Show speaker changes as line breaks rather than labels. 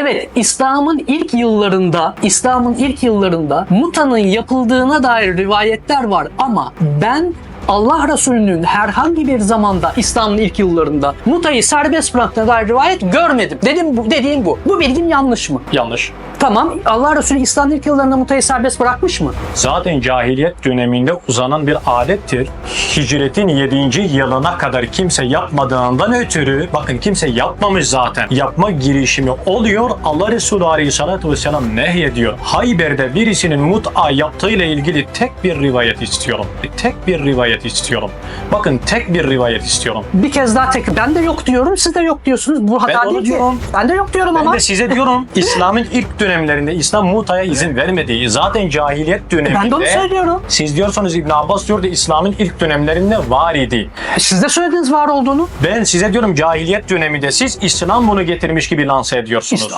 Evet, İslam'ın ilk yıllarında, İslam'ın ilk yıllarında mutanın yapıldığına dair rivayetler var ama ben Allah Resulü'nün herhangi bir zamanda İslam'ın ilk yıllarında mutayı serbest bıraktığına dair rivayet görmedim. Dedim bu, dediğim bu. Bu bilgim yanlış mı?
Yanlış.
Tamam, Allah Resulü İslam'ın ilk yıllarında mutayı serbest bırakmış mı?
Zaten cahiliyet döneminde uzanan bir adettir. Hicretin 7. yılına kadar kimse yapmadığından ötürü bakın kimse yapmamış zaten. Yapma girişimi oluyor. Allah Resulü Aleyhisselatü Vesselam nehyediyor. Hayber'de birisinin mut'a yaptığıyla ilgili tek bir rivayet istiyorum. Tek bir rivayet istiyorum. Bakın tek bir rivayet istiyorum.
Bir kez daha tek, ben de yok diyorum, siz de yok diyorsunuz. Bu hata
onu
değil ki.
diyorum.
Ben de yok diyorum
Ben
ama.
de size diyorum İslam'ın ilk dönemlerinde İslam mutaya izin vermediği zaten cahiliyet döneminde
Ben de onu söylüyorum.
siz diyorsunuz İbn Abbas diyor da İslam'ın ilk dönemlerinde var idi.
Siz de söylediniz var olduğunu.
Ben size diyorum cahiliyet döneminde siz İslam bunu getirmiş gibi lanse ediyorsunuz.
İslam.